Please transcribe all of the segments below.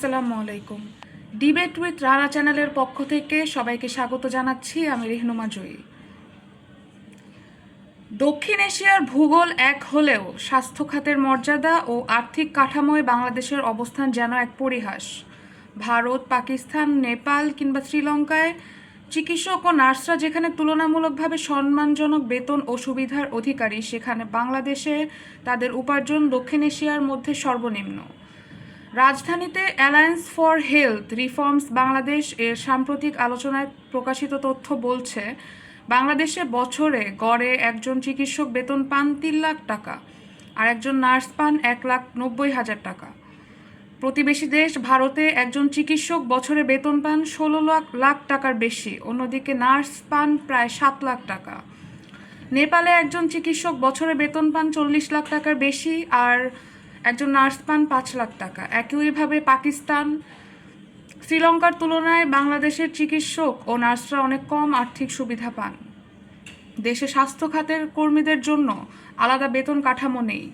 আসসালামু আলাইকুম। Debate with Rana চ্যানেলের পক্ষ থেকে সবাইকে স্বাগত জানাচ্ছি, আমি রেহনুমা জয়ী দক্ষিণ এশিয়ার ভূগোল এক হলেও স্বাস্থ্য খাতের মর্যাদা ও আর্থিক কাঠামোয় বাংলাদেশের অবস্থান যেন এক পরিহাস। ভারত, পাকিস্তান, নেপাল কিংবা শ্রীলঙ্কায় চিকিৎসক ও নার্সরা যেখানে তুলনামূলকভাবে সম্মানজনক বেতন ও সুবিধার অধিকারী, সেখানে বাংলাদেশে তাদের উপার্জন দক্ষিণ এশিয়ার মধ্যে সর্বনিম্ন। রাজধানীতে alliance for health reforms Bangladesh এর সাম্প্রতিক আলোচনায় প্রকাশিত তথ্য বলছে, বাংলাদেশে বছরে গড়ে একজন চিকিৎসক বেতন পান তিন লাখ টাকা আর একজন নার্স পান এক লাখ নব্বই হাজার টাকা। প্রতিবেশী দেশ ভারতে একজন চিকিৎসক বছরে বেতন পান ষোলো লাখ লাখ টাকার বেশি, অন্যদিকে নার্স পান প্রায় সাত লাখ টাকা। নেপালে একজন চিকিৎসক বছরে বেতন পান চল্লিশ লাখ টাকার বেশি আর একজন নার্স পান পাঁচ লাখ টাকা। একইভাবে পাকিস্তান, শ্রীলঙ্কার তুলনায় বাংলাদেশের চিকিৎসক ও নার্সরা অনেক কম আর্থিক সুবিধা পান। দেশে স্বাস্থ্য খাতের কর্মীদের জন্য আলাদা বেতন কাঠামো নেই।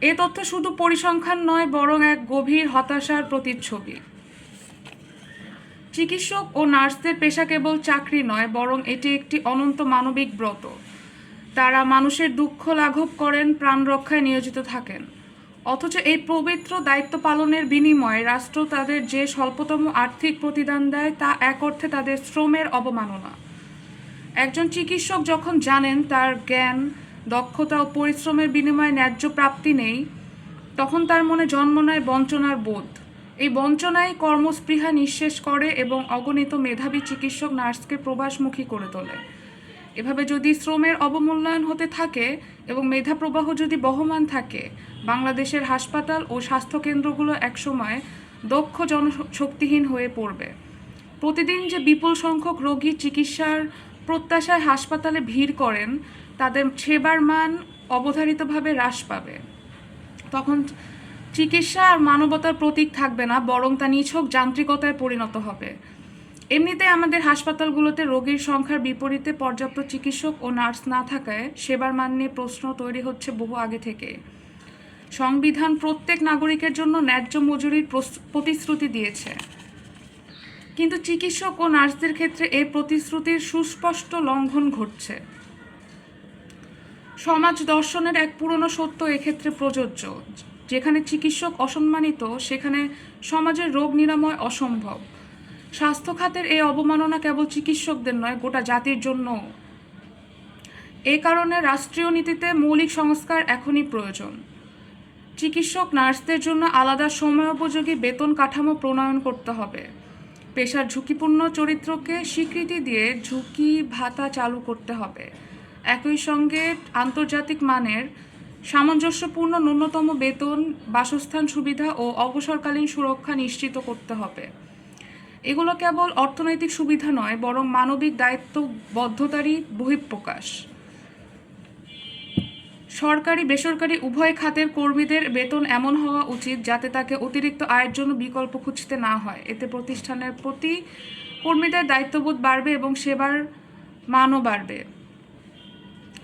এ তথ্য শুধু পরিসংখ্যান নয়, বরং এক গভীর হতাশার প্রতিচ্ছবি। চিকিৎসক ও নার্সদের পেশা কেবল চাকরি নয়, বরং এটি একটি অনন্ত মানবিক ব্রত। তারা মানুষের দুঃখ লাঘব করেন, প্রাণ রক্ষায় নিয়োজিত থাকেন। অথচ এই পবিত্র দায়িত্ব পালনের বিনিময়ে রাষ্ট্র তাদের যে স্বল্পতম আর্থিক প্রতিদান দেয় তা এক অর্থে তাদের শ্রমের অবমাননা। একজন চিকিৎসক যখন জানেন তার জ্ঞান, দক্ষতা ও পরিশ্রমের বিনিময়ে ন্যায্য প্রাপ্তি নেই, তখন তার মনে জন্ম নেয় বঞ্চনার বোধ। এই বঞ্চনায় কর্মস্পৃহা নিঃশেষ করে এবং অগণিত মেধাবী চিকিৎসক নার্সকে প্রবাসমুখী করে তোলে। এভাবে যদি শ্রমের অবমূল্যায়ন হতে থাকে এবং মেধা প্রবাহ যদি বহমান থাকে, বাংলাদেশের হাসপাতাল ও স্বাস্থ্যকেন্দ্রগুলো একসময় দক্ষ জনশক্তিহীন হয়ে পড়বে। প্রতিদিন যে বিপুল সংখ্যক রোগী চিকিৎসার প্রত্যাশায় হাসপাতালে ভিড় করেন, তাদের সেবার মান অবধারিতভাবে হ্রাস পাবে। তখন চিকিৎসা আর মানবতার প্রতীক থাকবে না, বরং তা নিছক যান্ত্রিকতায় পরিণত হবে। এমনিতে আমাদের হাসপাতালগুলোতে রোগীর সংখ্যার বিপরীতে পর্যাপ্ত চিকিৎসক ও নার্স না থাকায় সেবার মান নিয়ে প্রশ্ন তৈরি হচ্ছে বহু আগে থেকে। সংবিধান প্রত্যেক নাগরিকের জন্য ন্যায্য মজুরির প্রতিশ্রুতি দিয়েছে। কিন্তু চিকিৎসক ও নার্সদের ক্ষেত্রে এই প্রতিশ্রুতির সুস্পষ্ট লঙ্ঘন ঘটছে। সমাজ দর্শনের এক পুরনো সত্য এক্ষেত্রে প্রযোজ্য। যেখানে চিকিৎসক অসম্মানিত, সেখানে সমাজের রোগ নিরাময় অসম্ভব। স্বাস্থ্য খাতের এই অবমাননা কেবল চিকিৎসকদের নয়, গোটা জাতির জন্য। এই কারণে রাষ্ট্রীয় নীতিতে মৌলিক সংস্কার এখনই প্রয়োজন। চিকিৎসক, নার্সদের জন্য আলাদা সময়োপযোগী বেতন কাঠামো প্রণয়ন করতে হবে। পেশার ঝুঁকিপূর্ণ চরিত্রকে স্বীকৃতি দিয়ে ঝুঁকি ভাতা চালু করতে হবে। একই সঙ্গে আন্তর্জাতিক মানের সামঞ্জস্যপূর্ণ ন্যূনতম বেতন, বাসস্থান সুবিধা ও অবসরকালীন সুরক্ষা নিশ্চিত করতে হবে। এগুলো কেবল অর্থনৈতিক সুবিধা নয়, বরং মানবিক দায়িত্ববদ্ধতারই বহিঃপ্রকাশ। সরকারি, বেসরকারি, উভয় খাতের কর্মীদের বেতন এমন হওয়া উচিত যাতে তাকে অতিরিক্ত আয়ের জন্য বিকল্প খুঁজতে না হয়। এতে প্রতিষ্ঠানের প্রতি কর্মীদের দায়িত্ববোধ বাড়বে এবং সেবার মানও বাড়বে।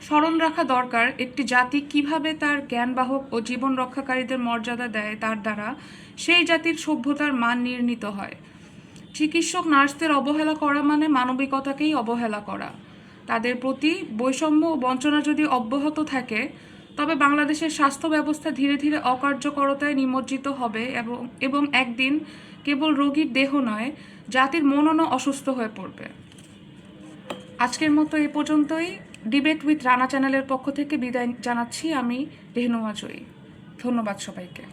স্মরণ রাখা দরকার, একটি জাতি কীভাবে তার জ্ঞানবাহক ও জীবন রক্ষাকারীদের মর্যাদা দেয় তার দ্বারা, সেই জাতির সভ্যতার মান নির্ণীত হয়। চিকিৎসক, নার্সদের অবহেলা করা মানে মানবিকতাকেই অবহেলা করা। তাদের প্রতি বৈষম্য ও বঞ্চনা যদি অব্যাহত থাকে, তবে বাংলাদেশের স্বাস্থ্য ব্যবস্থা ধীরে ধীরে অকার্যকরতায় নিমজ্জিত হবে এবং এবং একদিন কেবল রোগীর দেহ নয়, জাতির মননও অসুস্থ হয়ে পড়বে। আজকের মতো এ পর্যন্তই। ডিবেট উইথ রানা চ্যানেলের পক্ষ থেকে বিদায় জানাচ্ছি আমি, রেহনুমা জয়ী। ধন্যবাদ সবাইকে।